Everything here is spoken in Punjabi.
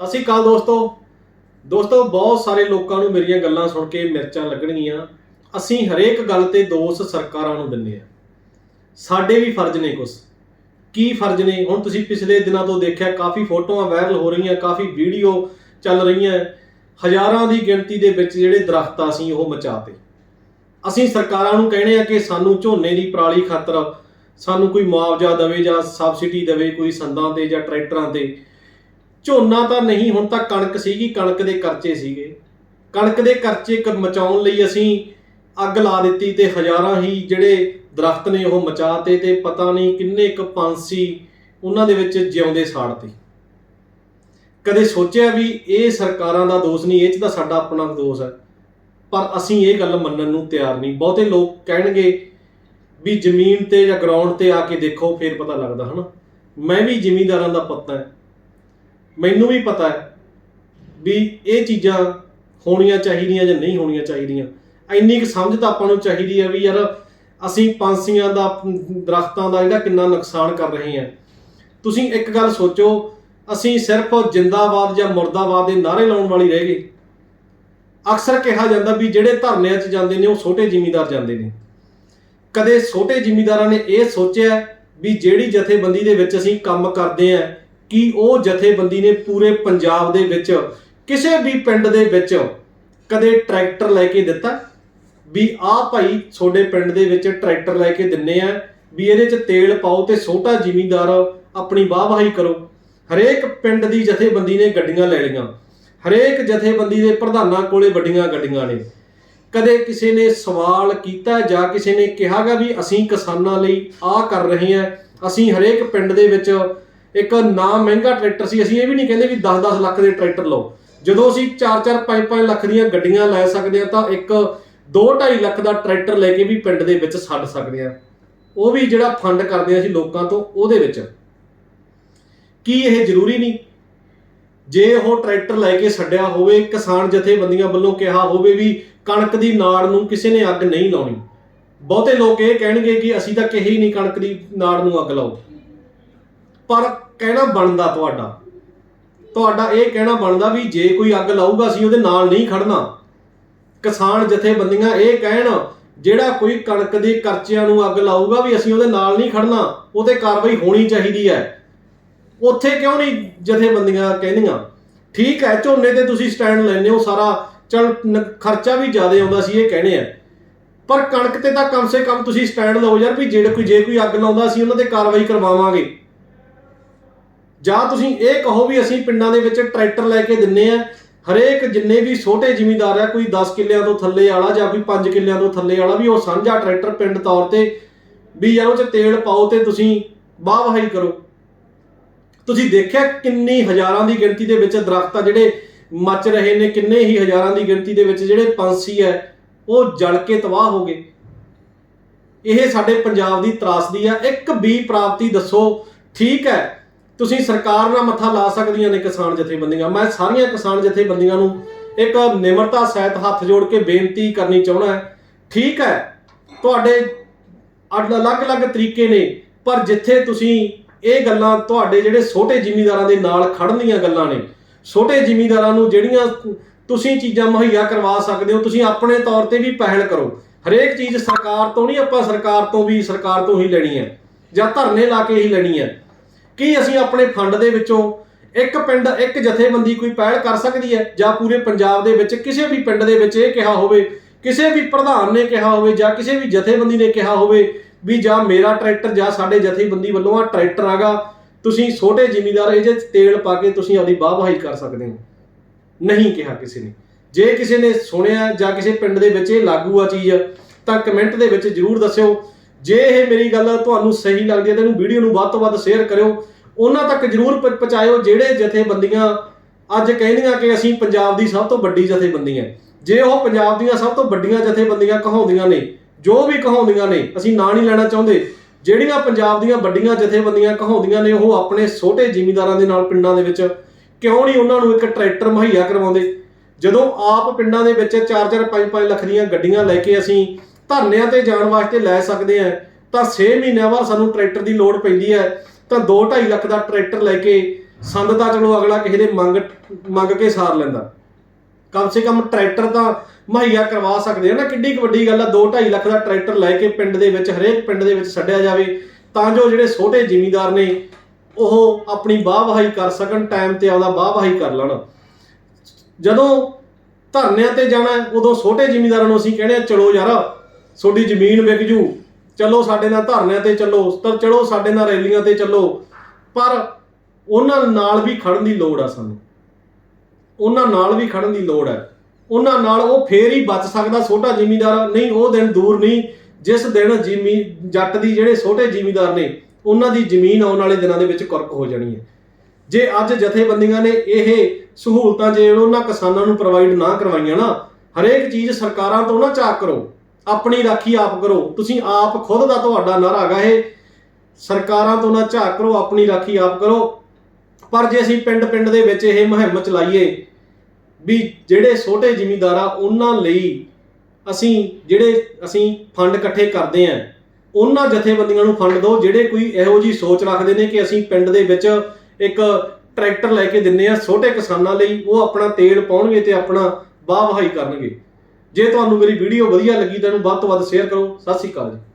ਸਤਿ ਸ਼੍ਰੀ ਅਕਾਲ ਦੋਸਤੋ। ਦੋਸਤੋ, ਬਹੁਤ ਸਾਰੇ ਲੋਕਾਂ ਨੂੰ ਮੇਰੀਆਂ ਗੱਲਾਂ ਸੁਣ ਕੇ ਮਿਰਚਾਂ ਲੱਗਣਗੀਆਂ। ਅਸੀਂ ਹਰੇਕ ਗੱਲ ਤੇ ਦੋਸ਼ ਸਰਕਾਰਾਂ ਨੂੰ ਦਿੰਨੇ ਆ। ਸਾਡੇ ਵੀ ਫਰਜ਼ ਨੇ ਕੁਝ ਕੀ ਫਰਜ਼ ਨੇ? ਹੁਣ ਤੁਸੀਂ ਪਿਛਲੇ ਦਿਨਾਂ ਤੋਂ ਦੇਖਿਆ, ਕਾਫੀ ਫੋਟੋਆਂ ਵਾਇਰਲ ਹੋ ਰਹੀਆਂ, ਕਾਫੀ ਵੀਡੀਓ ਚੱਲ ਰਹੀਆਂ। ਹਜ਼ਾਰਾਂ ਦੀ ਗਿਣਤੀ ਦੇ ਵਿੱਚ ਜਿਹੜੇ ਦਰਖਤ ਆ ਸੀ, ਉਹ ਮਚਾਤੇ ਅਸੀਂ ਸਰਕਾਰਾਂ ਨੂੰ ਕਹਿੰਦੇ ਆ ਕਿ ਸਾਨੂੰ ਝੋਨੇ ਦੀ ਪਰਾਲੀ ਖਾਤਰ ਸਾਨੂੰ ਕੋਈ ਮੁਆਵਜ਼ਾ ਦੇਵੇ ਜਾਂ ਸਬਸਿਡੀ ਦੇਵੇ, ਕੋਈ ਸੰਦਾਂ ਤੇ ਜਾਂ ਟਰੈਕਟਰਾਂ ਤੇ। ਝੋਨਾ ਤਾਂ ਨਹੀਂ, ਹੁਣ ਤਾਂ ਕਣਕ ਸੀਗੀ, ਕਣਕ ਦੇ ਕਰਚੇ ਸੀਗੇ। ਕਣਕ ਦੇ ਕਰਚੇ ਕ- ਮਚਾਉਣ ਲਈ ਅਸੀਂ ਅੱਗ ਲਾ ਦਿੱਤੀ ਤੇ ਹਜ਼ਾਰਾਂ ਹੀ ਜਿਹੜੇ ਦਰਖਤ ਨੇ ਉਹ ਮਚਾਤੇ ਤੇ ਪਤਾ ਨਹੀਂ ਕਿੰਨੇ ਕੁ ਪੰਛੀ ਉਹਨਾਂ ਦੇ ਵਿੱਚ ਜਿਉਂਦੇ ਸਾੜਤੇ ਕਦੇ ਸੋਚਿਆ ਵੀ ਇਹ ਸਰਕਾਰਾਂ ਦਾ ਦੋਸ਼ ਨਹੀਂ, ਇਹ ਚ ਤਾਂ ਸਾਡਾ ਆਪਣਾ ਦੋਸ਼ ਹੈ। ਪਰ ਅਸੀਂ ਇਹ ਗੱਲ ਮੰਨਣ ਨੂੰ ਤਿਆਰ ਨਹੀਂ। ਬਹੁਤੇ ਲੋਕ ਕਹਿਣਗੇ ਵੀ ਜ਼ਮੀਨ ਤੇ ਜਾਂ ਗਰਾਊਂਡ ਤੇ ਆ ਕੇ ਦੇਖੋ, ਫਿਰ ਪਤਾ ਲੱਗਦਾ, ਹਨਾ। ਮੈਂ ਵੀ ਜ਼ਿਮੀਂਦਾਰਾਂ ਦਾ ਪੱਤਾ ਹੈ। ਮੈਨੂੰ ਵੀ ਪਤਾ ਹੈ ਵੀ ਇਹ ਚੀਜ਼ਾਂ ਹੋਣੀਆਂ ਚਾਹੀਦੀਆਂ ਜਾਂ ਨਹੀਂ ਹੋਣੀਆਂ ਚਾਹੀਦੀਆਂ। ਇੰਨੀ ਕੁ ਸਮਝ ਤਾਂ ਆਪਾਂ ਨੂੰ ਚਾਹੀਦੀ ਹੈ ਵੀ ਯਾਰ ਅਸੀਂ ਪੰਛੀਆਂ ਦਾ, ਦਰਖਤਾਂ ਦਾ ਜਿਹੜਾ ਕਿੰਨਾ ਨੁਕਸਾਨ ਕਰ ਰਹੇ ਹਾਂ। ਤੁਸੀਂ ਇੱਕ ਗੱਲ ਸੋਚੋ, ਅਸੀਂ ਸਿਰਫ ਜਿੰਦਾਬਾਦ ਜਾਂ ਮੁਰਦਾਬਾਦ ਦੇ ਨਾਰੇ ਲਾਉਣ ਵਾਲੀ ਰਹਿ ਗਏ। ਅਕਸਰ ਕਿਹਾ ਜਾਂਦਾ ਵੀ ਜਿਹੜੇ ਧਰਨਿਆਂ 'ਚ ਜਾਂਦੇ ਨੇ, ਉਹ ਛੋਟੇ ਜ਼ਿਮੀਂਦਾਰ ਜਾਂਦੇ ਨੇ। ਕਦੇ ਛੋਟੇ ਜ਼ਿਮੀਂਦਾਰਾਂ ਨੇ ਇਹ ਸੋਚਿਆ ਵੀ ਜਿਹੜੀ ਜਥੇਬੰਦੀ ਦੇ ਵਿੱਚ ਅਸੀਂ ਕੰਮ ਕਰਦੇ ਆਂ ਕਿ ਉਹ ਜਥੇਬੰਦੀ ਨੇ ਪੂਰੇ ਪੰਜਾਬ ਦੇ ਵਿੱਚ ਕਿਸੇ ਵੀ ਪਿੰਡ ਦੇ ਵਿੱਚ ਕਦੇ ਟਰੈਕਟਰ ਲੈ ਕੇ ਦਿੱਤਾ? ਵੀ ਆਹ ਭਾਈ ਤੁਹਾਡੇ ਪਿੰਡ ਦੇ ਵਿੱਚ ਟਰੈਕਟਰ ਲੈ ਕੇ ਦਿੰਨੇ ਆ, ਵੀ ਇਹਦੇ 'ਚ ਤੇਲ ਪਾਓ ਤੇ ਛੋਟਾ ਜ਼ਿਮੀਂਦਾਰ ਆਪਣੀ ਵਾਹਵਾਹੀ ਕਰੋ। ਹਰੇਕ ਪਿੰਡ ਦੀ ਜਥੇਬੰਦੀ ਨੇ ਗੱਡੀਆਂ ਲੈ ਲਈਆਂ। ਹਰੇਕ ਜਥੇਬੰਦੀ ਦੇ ਪ੍ਰਧਾਨਾਂ ਕੋਲੇ ਵੱਡੀਆਂ ਗੱਡੀਆਂ ਨੇ। ਕਦੇ ਕਿਸੇ ਨੇ ਸਵਾਲ ਕੀਤਾ ਜਾਂ ਕਿਸੇ ਨੇ ਕਿਹਾਗਾ ਵੀ ਅਸੀਂ ਕਿਸਾਨਾਂ ਲਈ ਆਹ ਕਰ ਰਹੇ ਹਾਂ, ਅਸੀਂ ਹਰੇਕ ਪਿੰਡ ਦੇ ਵਿੱਚ ਇੱਕ ਨਾ ਮਹਿੰਗਾ ਟਰੈਕਟਰ ਸੀ, ਅਸੀਂ ਇਹ ਵੀ ਨਹੀਂ ਕਹਿੰਦੇ ਵੀ 10-10 ਲੱਖ ਦੇ ਟਰੈਕਟਰ ਲਓ। ਜਦੋਂ ਅਸੀਂ 4-4 5-5 ਲੱਖ ਦੀਆਂ ਗੱਡੀਆਂ ਲੈ ਸਕਦੇ ਆ ਤਾਂ ਇੱਕ 2-2.5 ਲੱਖ ਦਾ ਟਰੈਕਟਰ ਲੈ ਕੇ ਵੀ ਪਿੰਡ ਦੇ ਵਿੱਚ ਛੱਡ ਸਕਦੇ ਆ ਉਹ ਵੀ ਜਿਹੜਾ ਫੰਡ ਕਰਦੇ ਆ ਅਸੀਂ ਲੋਕਾਂ ਤੋਂ, ਉਹਦੇ ਵਿੱਚ। ਕੀ ਇਹ ਜ਼ਰੂਰੀ ਨਹੀਂ? ਜੇ ਉਹ ਟਰੈਕਟਰ ਲੈ ਕੇ ਛੱਡਿਆ ਹੋਵੇ, ਕਿਸਾਨ ਜਥੇਬੰਦੀਆਂ ਵੱਲੋਂ ਕਿਹਾ ਹੋਵੇ ਵੀ ਕਣਕ ਦੀ ਨਾੜ ਨੂੰ ਕਿਸੇ ਨੇ ਅੱਗ ਨਹੀਂ ਲਾਉਣੀ। ਬਹੁਤੇ ਲੋਕ ਇਹ ਕਹਿਣਗੇ ਕਿ ਅਸੀਂ ਤਾਂ ਕਹੇ ਹੀ ਨਹੀਂ ਕਣਕ ਦੀ ਨਾੜ ਨੂੰ ਅੱਗ ਲਾਓ। ਪਰ ਕਹਿਣਾ ਬਣਦਾ ਤੁਹਾਡਾ। ਤੁਹਾਡਾ ਇਹ ਕਹਿਣਾ ਬਣਦਾ ਵੀ ਜੇ ਕੋਈ ਅੱਗ ਲਾਊਗਾ, ਅਸੀਂ ਉਹਦੇ ਨਾਲ ਨਹੀਂ ਖੜਨਾ ਕਿਸਾਨ ਜਥੇਬੰਦੀਆਂ ਇਹ ਕਹਿਣ, ਜਿਹੜਾ ਕੋਈ ਕਣਕ ਦੇ ਕਰਚਿਆਂ ਨੂੰ ਅੱਗ ਲਾਊਗਾ ਵੀ ਅਸੀਂ ਉਹਦੇ ਨਾਲ ਨਹੀਂ ਖੜਨਾ ਉਹਤੇ ਕਾਰਵਾਈ ਹੋਣੀ ਚਾਹੀਦੀ ਹੈ। ਉੱਥੇ ਕਿਉਂ ਨਹੀਂ ਜਥੇਬੰਦੀਆਂ ਕਹਿੰਦੀਆਂ? ਠੀਕ ਹੈ, ਝੋਨੇ ਤੇ ਤੁਸੀਂ ਸਟੈਂਡ ਲੈਂਦੇ ਹੋ, ਸਾਰਾ ਚਲ ਖਰਚਾ ਵੀ ਜ਼ਿਆਦਾ ਆਉਂਦਾ ਸੀ, ਇਹ ਕਹਿੰਦੇ ਆ। ਪਰ ਕਣਕ ਤੇ ਤਾਂ ਕਮ ਸੇ ਕਮ ਤੁਸੀਂ ਸਟੈਂਡ ਲਓ ਯਾਰ ਵੀ ਜਿਹੜੇ ਕੋਈ, ਜੇ ਕੋਈ ਅੱਗ ਲਾਉਂਦਾ ਸੀ ਉਹਨਾਂ ਤੇ ਕਾਰਵਾਈ ਕਰਵਾਵਾਂਗੇ। ਜਾਂ ਤੁਸੀਂ ਇਹ ਕਹੋ ਵੀ ਅਸੀਂ ਪਿੰਡਾਂ ਦੇ ਵਿੱਚ ਟਰੈਕਟਰ ਲੈ ਕੇ ਦਿੰਨੇ ਆ, ਹਰੇਕ ਜਿੰਨੇ ਵੀ ਛੋਟੇ ਜ਼ਿਮੀਂਦਾਰ ਆ, ਕੋਈ 10 ਕਿੱਲਿਆਂ ਤੋਂ ਥੱਲੇ ਵਾਲਾ ਜਾਂ ਕੋਈ 5 ਕਿੱਲਿਆਂ ਤੋਂ ਥੱਲੇ ਵਾਲਾ ਵੀ ਉਹ ਸਾਂਝਾ ਟਰੈਕਟਰ ਪਿੰਡ ਤੌਰ ਤੇ ਵੀ ਯਾਰ ਉਹ ਚ ਤੇਲ ਪਾਓ ਤੇ ਤੁਸੀਂ ਵਾਹ ਵਹਾਈ ਕਰੋ। ਤੁਸੀਂ ਦੇਖਿਆ ਕਿੰਨੀ ਹਜ਼ਾਰਾਂ ਦੀ ਗਿਣਤੀ ਦੇ ਵਿੱਚ ਦਰਖਤ ਆ ਜਿਹੜੇ ਮੱਚ ਰਹੇ ਨੇ, ਕਿੰਨੇ ਹੀ ਹਜ਼ਾਰਾਂ ਦੀ ਗਿਣਤੀ ਦੇ ਵਿੱਚ ਜਿਹੜੇ ਪੰਛੀ ਹੈ ਉਹ ਜਲ ਕੇ ਤਬਾਹ ਹੋ ਗਏ। ਇਹ ਸਾਡੇ ਪੰਜਾਬ ਦੀ ਤਰਾਸਦੀ ਆ। ਇੱਕ ਵੀ ਪ੍ਰਾਪਤੀ ਦੱਸੋ, ਠੀਕ ਹੈ। ਤੁਸੀਂ ਸਰਕਾਰ ਨਾਲ ਮੱਥਾ ਲਾ ਸਕਦੀਆਂ ਨੇ ਕਿਸਾਨ ਜਥੇਬੰਦੀਆਂ। ਮੈਂ ਸਾਰੀਆਂ ਕਿਸਾਨ ਜਥੇਬੰਦੀਆਂ ਨੂੰ ਇੱਕ ਨਿਮਰਤਾ ਸਹਿਤ ਹੱਥ ਜੋੜ ਕੇ ਬੇਨਤੀ ਕਰਨੀ ਚਾਹੁੰਦਾ ਹੈ। ਠੀਕ ਹੈ, ਤੁਹਾਡੇ ਅੱਡ- ਅਲੱਗ-ਅਲੱਗ ਤਰੀਕੇ ਨੇ, ਪਰ ਜਿੱਥੇ ਤੁਸੀਂ ਇਹ ਗੱਲਾਂ ਤੁਹਾਡੇ ਜਿਹੜੇ ਛੋਟੇ ਜ਼ਿਮੀਂਦਾਰਾਂ ਦੇ ਨਾਲ ਖੜਨ ਦੀਆਂ ਗੱਲਾਂ ਨੇ, ਛੋਟੇ ਜ਼ਿਮੀਂਦਾਰਾਂ ਨੂੰ ਜਿਹੜੀਆਂ ਤੁਸੀਂ ਚੀਜ਼ਾਂ ਮੁਹੱਈਆ ਕਰਵਾ ਸਕਦੇ ਹੋ, ਤੁਸੀਂ ਆਪਣੇ ਤੌਰ ਤੇ ਵੀ ਪਹਿਲ ਕਰੋ। ਹਰੇਕ ਚੀਜ਼ ਸਰਕਾਰ ਤੋਂ ਨਹੀਂ, ਆਪਾਂ ਸਰਕਾਰ ਤੋਂ ਵੀ, ਸਰਕਾਰ ਤੋਂ ਹੀ ਲੈਣੀ ਹੈ। ਜਾਂ ਧਰਨੇ ਲਾ ਕੇ ਹੀ ਲੈਣੀ ਹੈ। ਕੀ ਅਸੀਂ ਆਪਣੇ ਫੰਡ ਦੇ ਵਿੱਚੋਂ ਇੱਕ ਪਿੰਡ, ਇੱਕ ਜਥੇਬੰਦੀ ਕੋਈ ਪਹਿਲ ਕਰ ਸਕਦੀ ਹੈ? ਜਾਂ ਪੂਰੇ ਪੰਜਾਬ ਦੇ ਵਿੱਚ ਕਿਸੇ ਵੀ ਪਿੰਡ ਦੇ ਵਿੱਚ ਇਹ ਕਿਹਾ ਹੋਵੇ, ਕਿਸੇ ਵੀ ਪ੍ਰਧਾਨ ਨੇ ਕਿਹਾ ਹੋਵੇ ਜਾਂ ਕਿਸੇ ਵੀ ਜਥੇਬੰਦੀ ਨੇ ਕਿਹਾ ਹੋਵੇ ਵੀ ਜਾਂ ਮੇਰਾ ਟਰੈਕਟਰ ਜਾਂ ਸਾਡੇ ਜਥੇਬੰਦੀ ਵੱਲੋਂ ਆ ਟਰੈਕਟਰ ਆਗਾ, ਤੁਸੀਂ ਛੋਟੇ ਜ਼ਿਮੀਦਾਰ ਇਹ ਜੇ ਤੇਲ ਪਾ ਕੇ ਤੁਸੀਂ ਆਪਦੀ ਵਾਹਵਾਹੀ ਕਰ ਸਕਦੇ ਹੋ। ਨਹੀਂ ਕਿਹਾ ਕਿਸੇ ਨੇ। ਜੇ ਕਿਸੇ ਨੇ ਸੁਣਿਆ ਜਾਂ ਕਿਸੇ ਪਿੰਡ ਦੇ ਵਿੱਚ ਇਹ ਲਾਗੂ ਆ ਚੀਜ਼, ਤਾਂ ਕਮੈਂਟ ਦੇ ਵਿੱਚ ਜਰੂਰ ਦੱਸਿਓ। ਜੇ ਇਹ ਮੇਰੀ ਗੱਲ ਤੁਹਾਨੂੰ ਸਹੀ ਲੱਗਦੀ ਹੈ, ਤਾਂ ਇਹਨੂੰ ਵੀਡੀਓ ਨੂੰ ਵੱਧ ਤੋਂ ਵੱਧ ਸ਼ੇਅਰ ਕਰਿਓ। ਉਹਨਾਂ ਤੱਕ ਜਰੂਰ ਪ- ਪਹੁੰਚਾਇਓ, ਜਿਹੜੇ ਜਥੇਬੰਦੀਆਂ ਅੱਜ ਕਹਿੰਦੀਆਂ ਕਿ ਅਸੀਂ ਪੰਜਾਬ ਦੀ ਸਭ ਤੋਂ ਵੱਡੀ ਜਥੇਬੰਦੀ ਹੈ। ਜੇ ਉਹ ਪੰਜਾਬ ਦੀਆਂ ਸਭ ਤੋਂ ਵੱਡੀਆਂ ਜਥੇਬੰਦੀਆਂ ਕਹਾਉਂਦੀਆਂ ਨੇ, ਜੋ ਵੀ ਕਹਾਉਂਦੀਆਂ ਨੇ, ਅਸੀਂ ਨਾਂ ਨਹੀਂ ਲੈਣਾ ਚਾਹੁੰਦੇ। ਜਿਹੜੀਆਂ ਪੰਜਾਬ ਦੀਆਂ ਵੱਡੀਆਂ ਜਥੇਬੰਦੀਆਂ ਕਹਾਉਂਦੀਆਂ ਨੇ, ਉਹ ਆਪਣੇ ਛੋਟੇ ਜ਼ਿਮੀਂਦਾਰਾਂ ਦੇ ਨਾਲ ਪਿੰਡਾਂ ਦੇ ਵਿੱਚ ਕਿਉਂ ਨਹੀਂ ਉਹਨਾਂ ਨੂੰ ਇੱਕ ਟਰੈਕਟਰ ਮੁਹੱਈਆ ਕਰਵਾਉਂਦੇ? ਜਦੋਂ ਆਪ ਪਿੰਡਾਂ ਦੇ ਵਿੱਚ 4-4 5-5 ਲੱਖ ਦੀਆਂ ਗੱਡੀਆਂ ਲੈ ਕੇ ਅਸੀਂ ਧਰਨਿਆਂ ਤੇ ਜਾਣ ਵਾਸਤੇ ਲੈ ਸਕਦੇ ਹਾਂ ਤਾਂ 6 ਮਹੀਨਿਆਂ ਬਾਅਦ ਸਾਨੂੰ ਟਰੈਕਟਰ ਦੀ ਲੋੜ ਪੈਂਦੀ ਹੈ ਤਾਂ 2-2.5 ਲੱਖ ਦਾ ਟਰੈਕਟਰ ਲੈ ਕੇ ਸੰਦ ਤਾਂ ਚਲੋ ਅਗਲਾ ਕਿਸੇ ਦੇ ਮੰਗ ਮੰਗ ਕੇ ਸਾਰ ਲੈਂਦਾ। ਕਮ ਸੇ ਕਮ ਟਰੈਕਟਰ ਤਾਂ ਮੁਹੱਈਆ ਕਰਵਾ ਸਕਦੇ ਆ ਨਾ, ਕਿੱਡੀ ਕੁ ਵੱਡੀ ਗੱਲ ਆ 2.5 ਲੱਖ ਦਾ ਟਰੈਕਟਰ ਲੈ ਕੇ ਪਿੰਡ ਦੇ ਵਿੱਚ, ਹਰੇਕ ਪਿੰਡ ਦੇ ਵਿੱਚ ਛੱਡਿਆ ਜਾਵੇ, ਤਾਂ ਜੋ ਜਿਹੜੇ ਛੋਟੇ ਜ਼ਿਮੀਂਦਾਰ ਨੇ, ਉਹ ਆਪਣੀ ਵਾਹ ਵਹਾਈ ਕਰ ਸਕਣ, ਟਾਈਮ ਤੇ ਆਪਦਾ ਵਾਹ ਵਹਾਈ ਕਰ ਲੈਣ। ਜਦੋਂ ਧਰਨਿਆਂ ਤੇ ਜਾਣਾ, ਉਦੋਂ ਛੋਟੇ ਜ਼ਿਮੀਂਦਾਰਾਂ ਨੂੰ ਅਸੀਂ ਕਹਿੰਦੇ ਆ, ਚਲੋ ਯਾਰ ਤੁਹਾਡੀ ਜ਼ਮੀਨ ਵਿਕ ਜੂ। ਚਲੋ ਸਾਡੇ ਨਾਲ ਧਰਨਿਆਂ ਤੇ ਚੱਲੋ ਤਾਂ ਚਲੋ ਸਾਡੇ ਨਾਲ ਰੈਲੀਆਂ ਤੇ ਚੱਲੋ। ਪਰ ਉਹਨਾਂ ਨਾਲ ਵੀ ਖੜਨ ਦੀ ਲੋੜ ਆ ਸਾਨੂੰ। ਉਹਨਾਂ ਨਾਲ ਵੀ ਖੜਨ ਦੀ ਲੋੜ ਹੈ ਉਹਨਾਂ ਨਾਲ ਉਹ ਫੇਰ ਹੀ ਬਚ ਸਕਦਾ ਛੋਟਾ ਜ਼ਿਮੀਂਦਾਰ ਨਹੀਂ, ਉਹ ਦਿਨ ਦੂਰ ਨਹੀਂ। ਜਿਸ ਦਿਨ ਜ਼ਿਮੀ, ਜੱਟ ਦੀ ਜਿਹੜੇ ਛੋਟੇ ਜ਼ਿਮੀਂਦਾਰ ਨੇ, ਉਹਨਾਂ ਦੀ ਜ਼ਮੀਨ ਆਉਣ ਵਾਲੇ ਦਿਨਾਂ ਦੇ ਵਿੱਚ ਕੁਰਕ ਹੋ ਜਾਣੀ ਹੈ। ਜੇ ਅੱਜ ਜਥੇਬੰਦੀਆਂ ਨੇ ਇਹ ਸਹੂਲਤਾਂ ਜੇ ਉਹਨਾਂ ਕਿਸਾਨਾਂ ਨੂੰ ਪ੍ਰੋਵਾਈਡ ਨਾ ਕਰਵਾਈਆਂ ਨਾ, ਹਰੇਕ ਚੀਜ਼ ਸਰਕਾਰਾਂ ਤੋਂ ਨਾ ਚਾਕ ਕਰੋ। ਆਪਣੀ ਰਾਖੀ ਆਪ ਕਰੋ। ਤੁਸੀਂ ਆਪ ਖੁਦ ਦਾ ਤੁਹਾਡਾ ਨਾਰਾ ਹੈਗਾ ਇਹ ਸਰਕਾਰਾਂ ਤੋਂ ਨਾ ਝਾਕ ਕਰੋ, ਆਪਣੀ ਰਾਖੀ ਆਪ ਕਰੋ। ਪਰ ਜੇ ਅਸੀਂ ਪਿੰਡ ਪਿੰਡ ਦੇ ਵਿੱਚ ਇਹ ਮੁਹਿੰਮ ਚਲਾਈਏ ਵੀ ਜਿਹੜੇ ਛੋਟੇ ਜ਼ਿਮੀਂਦਾਰ ਆ, ਉਹਨਾਂ ਲਈ ਅਸੀਂ ਜਿਹੜੇ ਅਸੀਂ ਫੰਡ ਇਕੱਠੇ ਕਰਦੇ ਆਂ, ਉਹਨਾਂ ਜਥੇਬੰਦੀਆਂ ਨੂੰ ਫੰਡ ਦਿਓ, ਜਿਹੜੇ ਕੋਈ ਇਹੋ ਜੀ ਸੋਚ ਰੱਖਦੇ ਨੇ ਕਿ ਅਸੀਂ ਪਿੰਡ ਦੇ ਵਿੱਚ ਇੱਕ ਟਰੈਕਟਰ ਲੈ ਕੇ ਦਿੰਨੇ ਆ, ਛੋਟੇ ਕਿਸਾਨਾਂ ਲਈ ਉਹ ਆਪਣਾ ਤੇਲ ਪਾਉਣਗੇ ਤੇ ਆਪਣਾ ਵਾਹ ਵਹਾਈ ਕਰਨਗੇ। ਜੇ ਤੁਹਾਨੂੰ ਮੇਰੀ ਵੀਡੀਓ ਵਧੀਆ ਲੱਗੀ ਤਾਂ ਇਹਨੂੰ ਵੱਧ ਤੋਂ ਵੱਧ ਸ਼ੇਅਰ ਕਰੋ। ਸਤਿ ਸ਼੍ਰੀ ਅਕਾਲ ਜੀ।